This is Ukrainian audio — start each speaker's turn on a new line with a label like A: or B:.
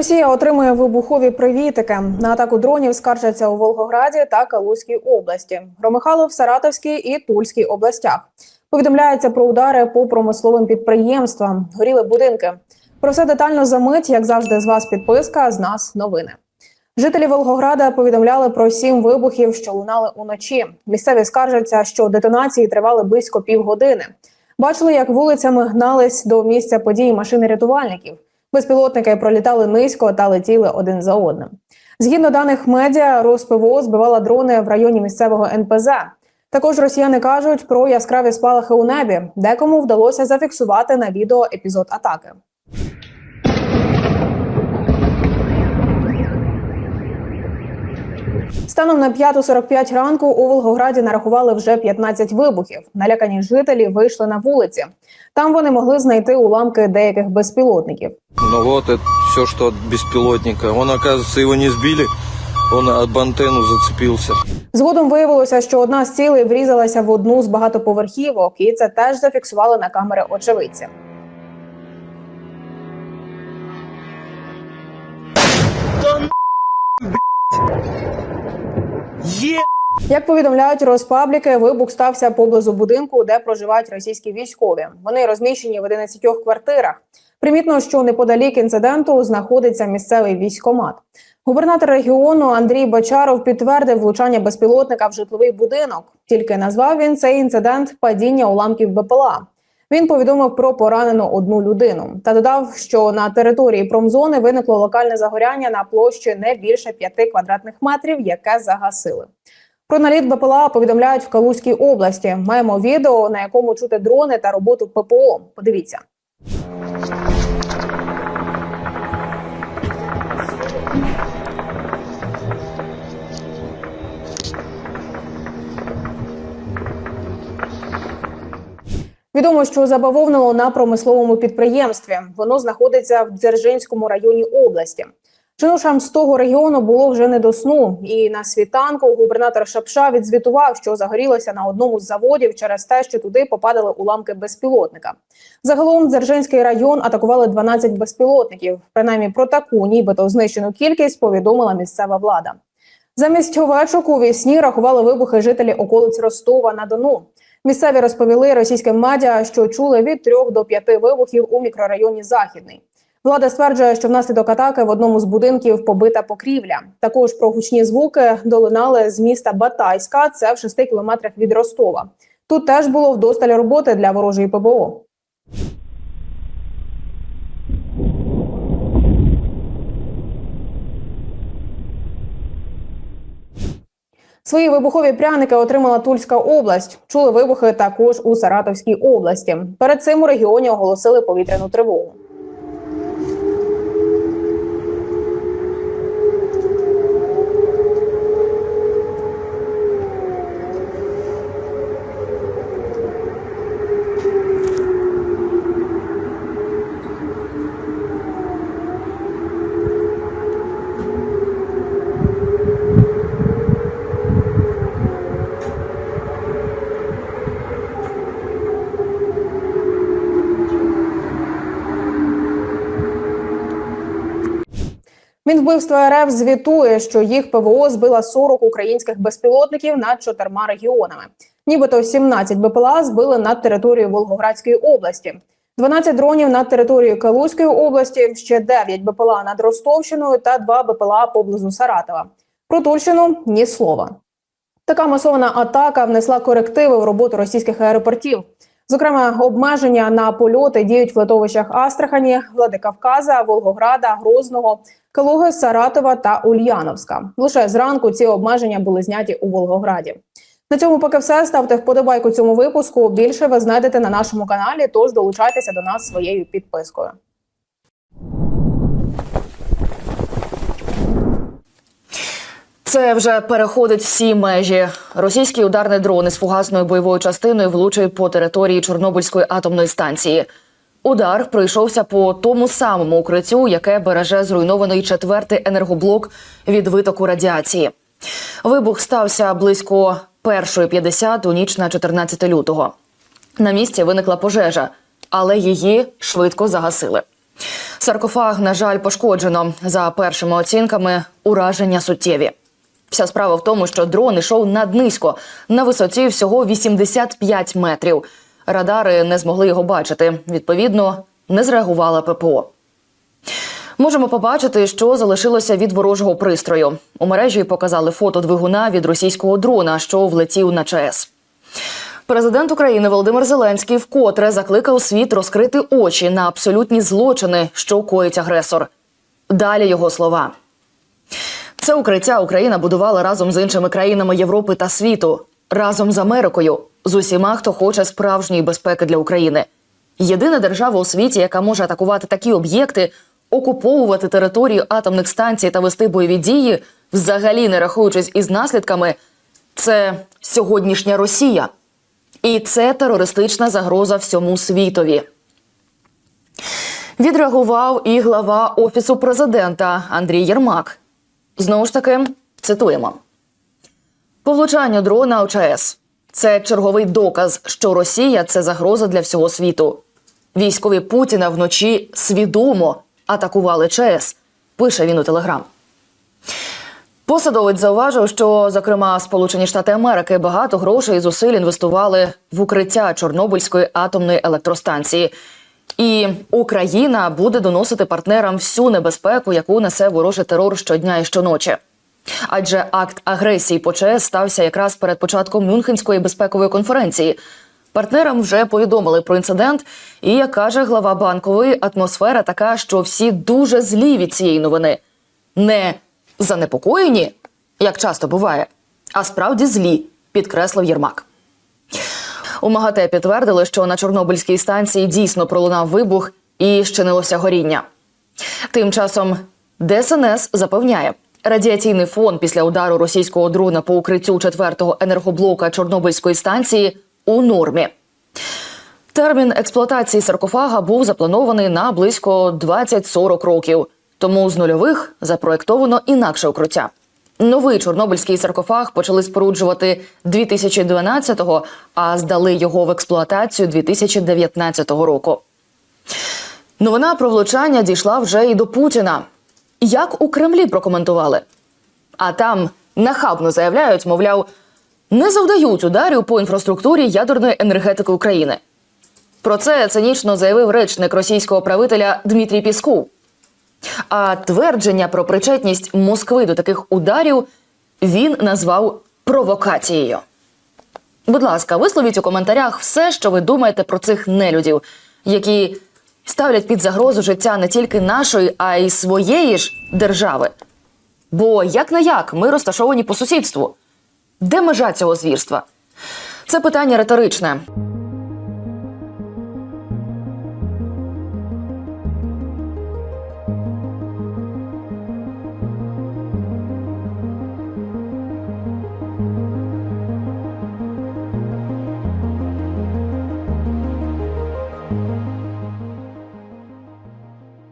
A: Росія отримує вибухові привітики. На атаку дронів скаржаться у Волгограді та Калузькій області, Громихалов, Саратовській і Тульській областях. Повідомляється про удари по промисловим підприємствам. Горіли будинки. Про все детально за мить, як завжди, з вас підписка, з нас новини. Жителі Волгограда повідомляли про сім вибухів, що лунали уночі. Місцеві скаржаться, що детонації тривали близько півгодини. Бачили, як вулицями гнались до місця події машини рятувальників. Безпілотники пролітали низько та летіли один за одним. Згідно даних медіа, РосПВО збивала дрони в районі місцевого НПЗ. Також росіяни кажуть про яскраві спалахи у небі, декому вдалося зафіксувати на відео епізод атаки. Станом на 5.45 ранку у Волгограді нарахували вже 15 вибухів. Налякані жителі вийшли на вулиці. Там вони могли знайти уламки деяких безпілотників.
B: Ну вот это все, что от беспилотника. Он, оказывается, его не сбили, он об антенну зацепился.
A: Згодом виявилося, що одна з цілей врізалася в одну з багатоповерхівок, і це теж зафіксували на камери очевидці. Як повідомляють розпабліки, вибух стався поблизу будинку, де проживають російські військові. Вони розміщені в 11 квартирах. Примітно, що неподалік інциденту знаходиться місцевий військомат. Губернатор регіону Андрій Бачаров підтвердив влучання безпілотника в житловий будинок. Тільки назвав він цей інцидент падіння уламків БПЛА. Він повідомив про поранену одну людину та додав, що на території промзони виникло локальне загоряння на площі не більше 5 квадратних метрів, яке загасили. Про наліт БПЛА повідомляють в Калузькій області. Маємо відео, на якому чути дрони та роботу ППО. Подивіться. Відомо, що забавовнило на промисловому підприємстві. Воно знаходиться в Дзержинському районі області. Чинушам з того регіону було вже не до сну. І на світанку губернатор Шапша відзвітував, що загорілося на одному з заводів через те, що туди попадали уламки безпілотника. Загалом Дзержинський район атакували 12 безпілотників. Принаймні про таку, нібито знищену кількість повідомила місцева влада. Замість овечок у вісні рахували вибухи жителі околиць Ростова на Дону. Місцеві розповіли російським медіа, що чули від трьох до п'яти вибухів у мікрорайоні Західний. Влада стверджує, що внаслідок атаки в одному з будинків побита покрівля. Також про гучні звуки долинали з міста Батайська, це в шести кілометрах від Ростова. Тут теж було вдосталь роботи для ворожої ПБО. Свої вибухові пряники отримала Тульська область. Чули вибухи також у Саратовській області. Перед цим у регіоні оголосили повітряну тривогу. Мінвбивство РФ звітує, що їх ПВО збила 40 українських безпілотників над чотирма регіонами. Нібито 17 БПЛА збили над територією Волгоградської області, 12 дронів над територією Калузької області, ще 9 БПЛА над Ростовщиною та 2 БПЛА поблизу Саратова. Про Тульщину ні слова. Така масована атака внесла корективи в роботу російських аеропортів. Зокрема, обмеження на польоти діють в литовищах Астрахані, Владикавказа, Волгограда, Грозного, Калуги, Саратова та Ульяновська. Лише зранку ці обмеження були зняті у Волгограді. На цьому поки все. Ставте вподобайку цьому випуску. Більше ви знайдете на нашому каналі. Тож долучайтеся до нас своєю підпискою.
C: Це вже переходить всі межі. Російський ударний дрон із фугасною бойовою частиною влучив по території Чорнобильської атомної станції. Удар прийшовся по тому самому укриттю, яке береже зруйнований четвертий енергоблок від витоку радіації. Вибух стався близько 1.50 у ніч на 14 лютого. На місці виникла пожежа, але її швидко загасили. Саркофаг, на жаль, пошкоджено. За першими оцінками, ураження суттєві. Вся справа в тому, що дрон йшов наднизько, на висоті всього 85 метрів. Радари не змогли його бачити. Відповідно, не зреагувала ППО. Можемо побачити, що залишилося від ворожого пристрою. У мережі показали фото двигуна від російського дрона, що влетів на ЧАЕС. Президент України Володимир Зеленський вкотре закликав світ розкрити очі на абсолютні злочини, що коїть агресор. Далі його слова. Це укриття Україна будувала разом з іншими країнами Європи та світу, разом з Америкою, з усіма, хто хоче справжньої безпеки для України. Єдина держава у світі, яка може атакувати такі об'єкти, окуповувати територію атомних станцій та вести бойові дії, взагалі не рахуючись із наслідками, це сьогоднішня Росія. І це терористична загроза всьому світові. Відреагував і глава офісу президента Андрій Єрмак. Знову ж таки, цитуємо: по влучанню дрона ЧАЕС це черговий доказ, що Росія це загроза для всього світу. Військові Путіна вночі свідомо атакували ЧАЕС. Пише він у Телеграм. Посадовець зауважив, що, зокрема, Сполучені Штати Америки багато грошей і зусиль інвестували в укриття Чорнобильської атомної електростанції. І Україна буде доносити партнерам всю небезпеку, яку несе ворожий терор щодня і щоночі. Адже акт агресії по ЧС стався якраз перед початком Мюнхенської безпекової конференції. Партнерам вже повідомили про інцидент, і як каже глава банкової, атмосфера така, що всі дуже злі від цієї новини. Не занепокоєні, як часто буває, а справді злі, підкреслив Єрмак. У МАГАТЕ підтвердили, що на Чорнобильській станції дійсно пролунав вибух і щинилося горіння. Тим часом ДСНС запевняє, радіаційний фон після удару російського дрона по укриттю четвертого енергоблока Чорнобильської станції у нормі. Термін експлуатації саркофага був запланований на близько 20-40 років, тому з нульових запроектовано інакше укриття. Новий чорнобильський саркофаг почали споруджувати 2012-го, а здали його в експлуатацію 2019 року. Новина про влучання дійшла вже і до Путіна. Як у Кремлі прокоментували? А там нахабно заявляють, мовляв, не завдають ударів по інфраструктурі ядерної енергетики України. Про це цинічно заявив речник російського правителя Дмитрій Пісков. А твердження про причетність Москви до таких ударів він назвав провокацією. Будь ласка, висловіть у коментарях все, що ви думаєте про цих нелюдів, які ставлять під загрозу життя не тільки нашої, а й своєї ж держави. Бо як на як ми розташовані по сусідству. Де межа цього звірства? Це питання риторичне.